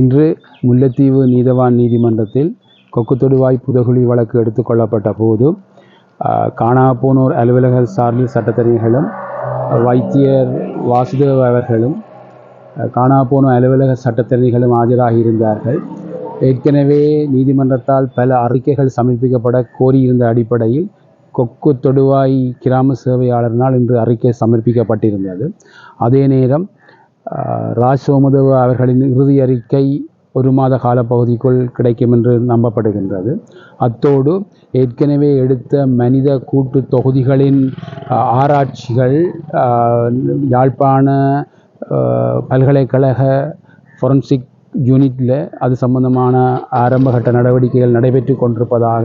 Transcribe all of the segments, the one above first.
இன்று முல்லைத்தீவு நீதவான் நீதிமன்றத்தில் கொக்குத்தொடுவாய் புதகுழி வழக்கு எடுத்துக்கொள்ளப்பட்ட போது காணாப்போனோர் அலுவலக சார்பில் சட்டத்தரணிகளும் வைத்தியர் வாசுதேவ் அவர்களும் காணாமல் அலுவலக சட்டத்தரணிகளும் ஆஜராகி இருந்தார்கள். ஏற்கனவே நீதிமன்றத்தால் பல அறிக்கைகள் சமர்ப்பிக்கப்பட கோரியிருந்த அடிப்படையில் கொக்கு தொடுவாய் கிராம சேவையாளரினால் இன்று அறிக்கை சமர்ப்பிக்கப்பட்டிருந்தது. அதே நேரம் ராஜ் சோமதேவ அவர்களின் இறுதி அறிக்கை ஒரு மாத காலப்பகுதிக்குள் கிடைக்கும் என்று நம்பப்படுகின்றது. அத்தோடு ஏற்கனவே எடுத்த மனித கூட்டு தொகுதிகளின் ஆராய்ச்சிகள் யாழ்ப்பாண பல்கலைக்கழக ஃபொரன்சிக் யூனிட்டில் அது சம்பந்தமான ஆரம்பகட்ட நடவடிக்கைகள் நடைபெற்று கொண்டிருப்பதாக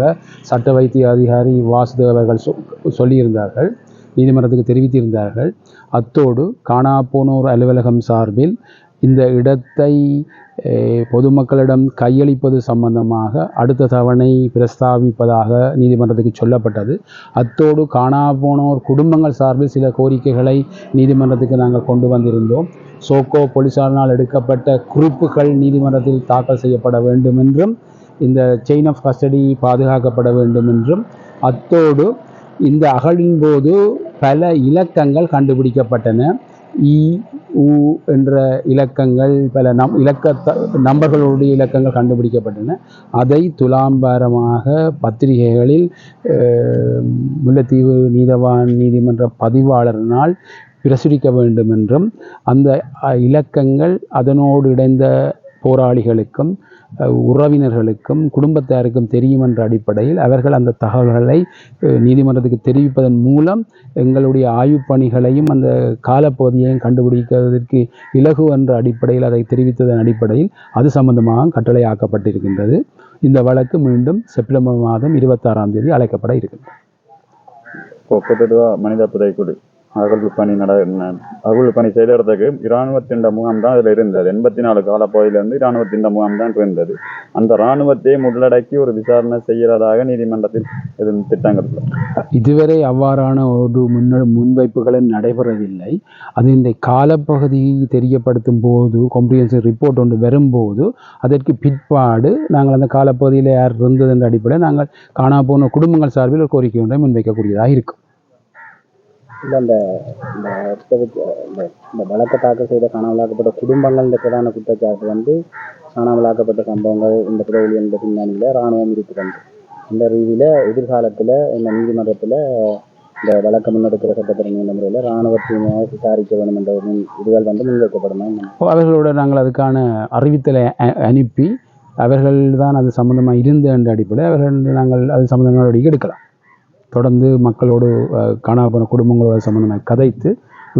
சட்ட வைத்திய அதிகாரி வாசுதேவர்கள் சொ சொல்லியிருந்தார்கள். நீதிமன்றத்துக்கு தெரிவித்திருந்தார்கள். அத்தோடு காணாப்போனோர் அலுவலகம் சார்பில் இந்த இடத்தை பொதுமக்களிடம் கையளிப்பது சம்பந்தமாக அடுத்த தவணை பிரஸ்தாபிப்பதாக நீதிமன்றத்துக்கு சொல்லப்பட்டது. அத்தோடு காணாப்போனோர் குடும்பங்கள் சார்பில் சில கோரிக்கைகளை நீதிமன்றத்துக்கு நாங்கள் கொண்டு வந்திருந்தோம். சோக்கோ போலீசாரினால் எடுக்கப்பட்ட குறிப்புகள் நீதிமன்றத்தில் தாக்கல் செய்யப்பட வேண்டும் என்றும் இந்த செயின் ஆஃப் கஸ்டடி பாதுகாக்கப்பட வேண்டும் என்றும் அத்தோடு இந்த அகழின் போது பல இலக்கங்கள் கண்டுபிடிக்கப்பட்டன. இ உ என்ற இலக்கங்கள் பல நம் இலக்க நம்பர்களுடைய இலக்கங்கள் கண்டுபிடிக்கப்பட்டன. அதை துலாம்பாரமாக பத்திரிகைகளில் முல்லைத்தீவு நீதவான் நீதிமன்ற பதிவாளரினால் பிரசுரிக்க வேண்டும் என்றும் அந்த இலக்கங்கள் அதனோடு இணைந்த போராளிகளுக்கும் உறவினர்களுக்கும் குடும்பத்தாருக்கும் தெரியும் என்ற அடிப்படையில் அவர்கள் அந்த தகவல்களை நீதிமன்றத்துக்கு தெரிவிப்பதன் மூலம் எங்களுடைய ஆய்வு பணிகளையும் அந்த காலப்பகுதியையும் கண்டுபிடிக்கிறதற்கு இலகு என்ற அடிப்படையில் அதை தெரிவித்ததன் அடிப்படையில் அது சம்பந்தமாக கட்டளை ஆக்கப்பட்டிருக்கின்றது இந்த வழக்கு மீண்டும் செப்டம்பர் மாதம் இருபத்தாறாம் தேதி அழைக்கப்பட இருக்கின்றது. மனித புதைக்குழு அகழ்வு பணி நட அகழ்வு பணி செய்கிறதுக்கு இராணுவத்தின் முகாம் தான் அதில் இருந்தது. எண்பத்தி நாலு காலப்பகுதியிலிருந்து இராணுவத்தின் முகாம் தான் இருந்தது. அந்த இராணுவத்தை உள்ளடக்கி ஒரு விசாரணை செய்கிறதாக நீதிமன்றத்தில் எதுவும் திட்டங்கள் இதுவரை அவ்வாறான ஒரு முன்ன முன்வைப்புகளும் நடைபெறவில்லை. அது இந்த காலப்பகுதியை தெரியப்படுத்தும் போது காம்ப்ரிஹென்சிவ் ரிப்போர்ட் ஒன்று வரும்போது அதற்கு பிற்பாடு நாங்கள் அந்த காலப்பகுதியில் யார் இருந்தது என்ற அடிப்படையில் நாங்கள் காணா போன குடும்பங்கள் சார்பில் ஒரு கோரிக்கை ஒன்றை முன்வைக்கக்கூடியதாக இருக்கும். இல்லை அந்த இந்த இந்த இந்த வழக்கை தாக்கல் செய்த காணாமலாக்கப்பட்ட குடும்பங்கள் இந்த பிரதான குற்றச்சாட்டு வந்து காணாமலாக்கப்பட்ட சம்பவங்கள் இந்த புதவெளி என்ற பின்னணியில் இராணுவம் இருக்கிறது இந்த ரீதியில் எதிர்காலத்தில் இந்த நீதிமன்றத்தில் இந்த வழக்கு முன்னெடுக்கிற சட்டத்திறமை என்ற முறையில் இராணுவத்தினை விசாரிக்க வேண்டும் என்ற ஒரு இதுகள் வந்து முன்வைக்கப்படும் அவர்களோட நாங்கள் அதுக்கான அறிவித்தலை அனுப்பி அவர்கள் தான் அது சம்மந்தமாக இருந்த என்ற அடிப்படையில் அவர்கள் நாங்கள் அது சம்மந்தமாக நடவடிக்கை எடுக்கலாம். தொடர்ந்து மக்களோடு காணாமல் குடும்பங்களோட சம்மந்தமாக கதைத்து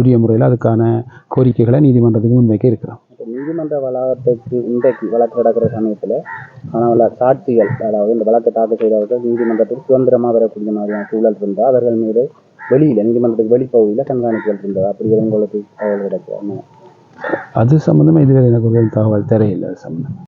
உரிய முறையில் அதுக்கான கோரிக்கைகளை நீதிமன்றத்துக்கு முன்வைக்க இருக்கிறோம். நீதிமன்ற வளாகத்துக்கு இன்றைக்கு வழக்கு நடக்கிற சமயத்தில் ஆனால் சாட்சிகள் அதாவது இந்த வழக்கு தாக்கல் செய்தவர்கள் நீதிமன்றத்துக்கு சுதந்திரமாக வரக்கூடிய மாதிரியான சூழல் இருந்தால் அவர்கள் மீது வெளியில் நீதிமன்றத்துக்கு வெளிப்பகுதியில் கண்காணிப்புகள் இருந்தது. அப்படி உங்களுக்கு தகவல் கிடைக்கும் அது சம்மந்தமாக இதுவரை எனக்கு ஒரு தகவல் தெரியல சம்மந்தம்